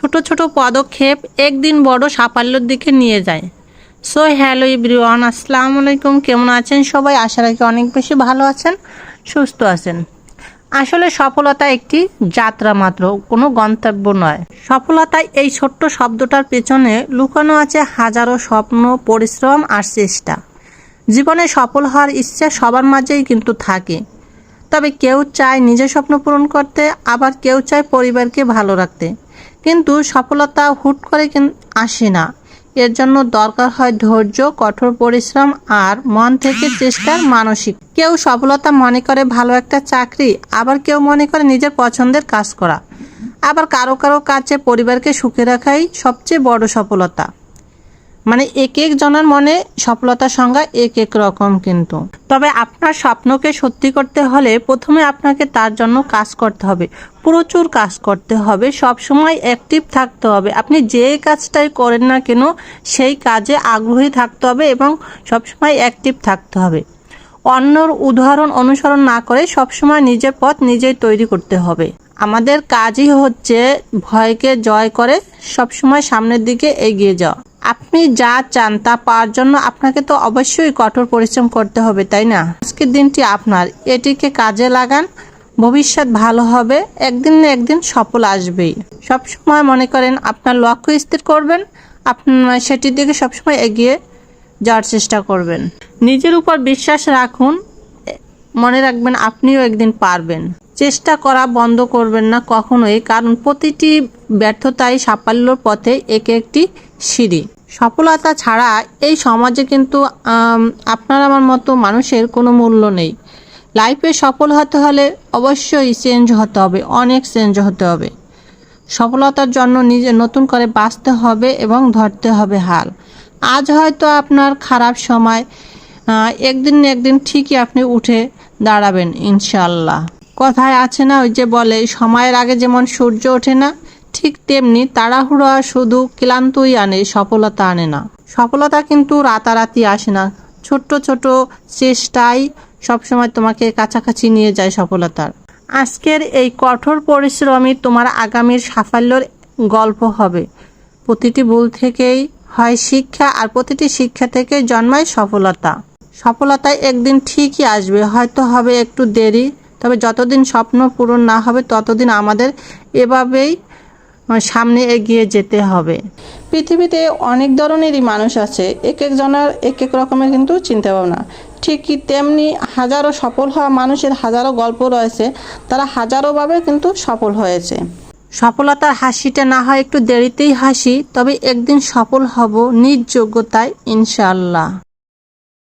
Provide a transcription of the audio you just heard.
ছোট ছোট পদক্ষেপ একদিন বড় সাফল্যের দিকে নিয়ে যায়। সো হ্যালো ইব্রিওয়ান আসসালামু আলাইকুম, কেমন আছেন সবাই? আশা রাখি অনেক বেশি ভালো আছেন, সুস্থ আছেন। আসলে সফলতা একটি যাত্রা মাত্র, কোনো গন্তব্য নয়। সফলতায় এই ছোট্ট শব্দটার পেছনে লুকানো আছে হাজারো স্বপ্ন, পরিশ্রম আর চেষ্টা। জীবনে সফল হওয়ার ইচ্ছা সবার মাঝেই কিন্তু থাকে। তবে কেউ চায় নিজের স্বপ্ন পূরণ করতে, আবার কেউ চায় পরিবারকে ভালো রাখতে। কিন্তু সফলতা হুট করে আসে না। এর জন্য দরকার হয় ধৈর্য, কঠোর পরিশ্রম আর মন থেকে চেষ্টার মানসিক। কেউ সফলতা মনে করে ভালো একটা চাকরি, আবার কেউ মনে করে নিজের পছন্দের কাজ করা। আবার কারও কারও কাছে পরিবারকে সুখে রাখাই সবচেয়ে বড় সফলতা। মানে এক এক জনের মনে সফলতার সংজ্ঞা এক এক রকম কিন্তু। তবে আপনার স্বপ্নকে সত্যি করতে হলে প্রথমে আপনাকে তার জন্য কাজ করতে হবে। প্রচুর কাজ করতে হবে সব সময় অ্যাক্টিভ থাকতে হবে। আপনি যে কাজটাই করেন না কেন, সেই কাজে আগ্রহী থাকতে হবে এবং সবসময় অ্যাক্টিভ থাকতে হবে। অন্যর উদাহরণ অনুসরণ না করে সবসময় নিজের পথ নিজেই তৈরি করতে হবে। আমাদের কাজই হচ্ছে ভয়কে জয় করে সবসময় সামনের দিকে এগিয়ে যাওয়া। আপনি যা চান তা পাওয়ার জন্য আপনাকে তো অবশ্যই কঠোর পরিশ্রম করতে হবে, তাই না? আজকের দিনটি আপনার। এটিকে কাজে লাগান। ভবিষ্যৎ ভালো হবে। একদিন না একদিন সফল আসবেই। সবসময় মনে করেন, আপনার লক্ষ্য স্থির করবেন। আপনার সেটির দিকে সবসময় এগিয়ে যাওয়ার চেষ্টা করবেন। নিজের উপর বিশ্বাস রাখুন। মনে রাখবেন, আপনিও একদিন পারবেন। চেষ্টা করা বন্ধ করবেন না কখনোই, কারণ প্রতিটি ব্যর্থতাই সাফল্যর পথে এক একটি সিঁড়ি। সফলতা ছাড়া এই সমাজে কিন্তু আপনার আমার মতো মানুষের কোনো মূল্য নেই। লাইফে সফল হতে হলে অবশ্যই চেঞ্জ হতে হবে, অনেক চেঞ্জ হতে হবে। সফলতার জন্য নিজে নতুন করে বাঁচতে হবে এবং ধরতে হবে হাল। আজ হয়তো আপনার খারাপ সময় একদিন একদিন ঠিকই আপনি উঠে দাঁড়াবেন ইনশাল্লাহ কথায় আছে না, ওই যে বলে, সময়ের আগে যেমন সূর্য ওঠে না, ঠিক তেমনি তাড়াহুড়ো শুধু ক্লান্তই আনে, সফলতা আনে না। সফলতা কিন্তু রাতারাতি আসে না। ছোট্ট ছোট চেষ্টাই সবসময় তোমাকে কাছাকাছি নিয়ে যায় সফলতার। আজকের এই কঠোর পরিশ্রমই তোমার আগামীর সাফল্যের গল্প হবে। প্রতিটি ভুল থেকেই হয় শিক্ষা, আর প্রতিটি শিক্ষা থেকে জন্মায় সফলতা। সফলতা একদিন ঠিকই আসবে, হয়তো হবে একটু দেরি তবে যতদিন স্বপ্ন পূরণ না হবে ততদিন আমাদের এভাবেই সামনে এগিয়ে যেতে হবে। পৃথিবীতে অনেক ধরনেরই মানুষ আছে এক একজনের এক এক রকমের কিন্তু চিন্তা ভাবনা ঠিকই তেমনি হাজারো সফল হওয়া মানুষের হাজারো গল্প রয়েছে তারা হাজারোভাবে কিন্তু সফল হয়েছে। সফলতার হাসিটা না হয় একটু দেরিতেই হাসি তবে একদিন সফল হব নিজ যোগ্যতায় ইনশাআল্লাহ।